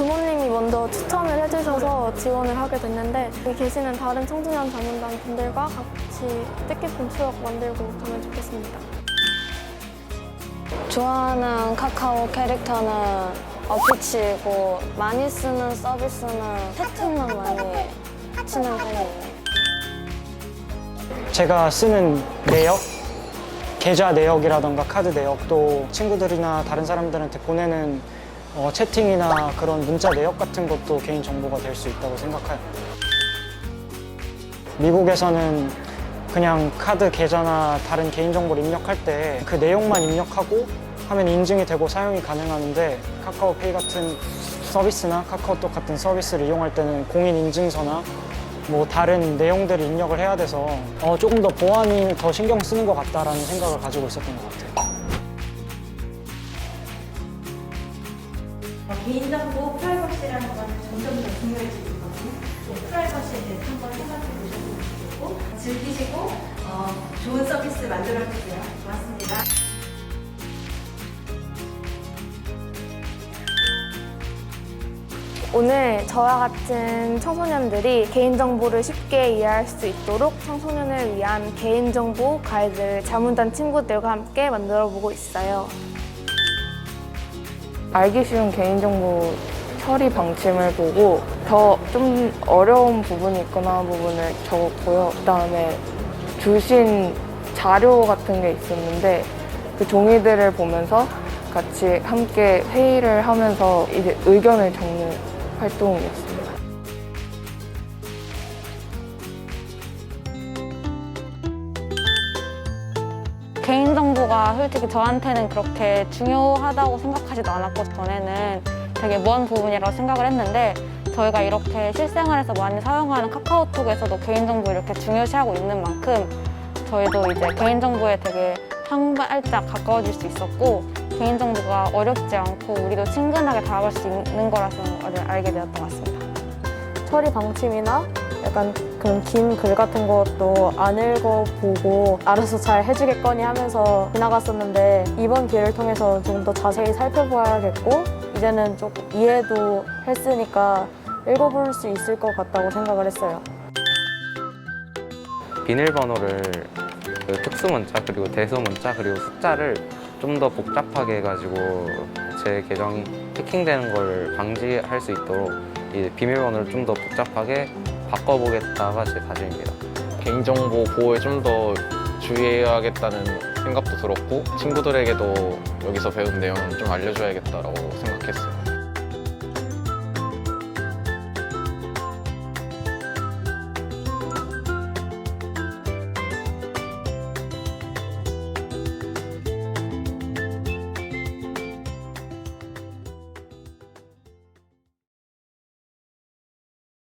부모님이 먼저 추천을 해주셔서 지원을 하게 됐는데 여기 계시는 다른 청소년 자문단 분들과 같이 뜻깊은 추억 만들고 가면 좋겠습니다. 좋아하는 카카오 캐릭터는 어피치이고 많이 쓰는 서비스는 채팅만 많이 치는 편이에요. 제가 쓰는 내역, 계좌 내역이라던가 카드 내역 도 친구들이나 다른 사람들한테 보내는 어, 채팅이나 그런 문자 내역 같은 것도 개인 정보가 될 수 있다고 생각해요. 미국에서는 그냥 카드 계좌나 다른 개인 정보를 입력할 때 그 내용만 입력하고 하면 인증이 되고 사용이 가능하는데 카카오페이 같은 서비스나 카카오톡 같은 서비스를 이용할 때는 공인 인증서나 뭐 다른 내용들을 입력을 해야 돼서 어, 조금 더 보안이 더 신경 쓰는 것 같다라는 생각을 가지고 있었던 것 같아요. 개인정보 프라이버시라는 것은 점점 더 중요해지고 있거든요. 네, 프라이버시에 대해서 한번 생각해 보셨으면 좋겠고 즐기시고 어, 좋은 서비스 만들어 주세요. 고맙습니다. 오늘 저와 같은 청소년들이 개인정보를 쉽게 이해할 수 있도록 청소년을 위한 개인정보 가이드를 자문단 친구들과 함께 만들어 보고 있어요. 알기 쉬운 개인정보 처리 방침을 보고 더 좀 어려운 부분이 있거나 한 부분을 적었고요. 그다음에 주신 자료 같은 게 있었는데 그 종이들을 보면서 같이 함께 회의를 하면서 이제 의견을 적는 활동이었습니 개인정보가 솔직히 저한테는 그렇게 중요하다고 생각하지도 않았고 전에는 되게 먼 부분이라고 생각을 했는데 저희가 이렇게 실생활에서 많이 사용하는 카카오톡에서도 개인정보 이렇게 중요시하고 있는 만큼 저희도 이제 개인정보에 되게 한 발짝 가까워질 수 있었고 개인정보가 어렵지 않고 우리도 친근하게 다가갈 수 있는 거라서 알게 되었던 것 같습니다. 처리 방침이나 약간 그런 긴 글 같은 것도 안 읽어보고 알아서 잘 해주겠거니 하면서 지나갔었는데 이번 기회를 통해서 좀 더 자세히 살펴봐야겠고 이제는 조금 이해도 했으니까 읽어볼 수 있을 것 같다고 생각을 했어요. 비밀번호를 그 특수문자 그리고 대소문자 그리고 숫자를 좀 더 복잡하게 해가지고 제 계정이 해킹되는 걸 방지할 수 있도록 이 비밀번호를 좀 더 복잡하게 바꿔보겠다가 제 다짐입니다. 개인정보 보호에 좀 더 주의해야겠다는 생각도 들었고 친구들에게도 여기서 배운 내용을 좀 알려줘야겠다라고 생각했어요.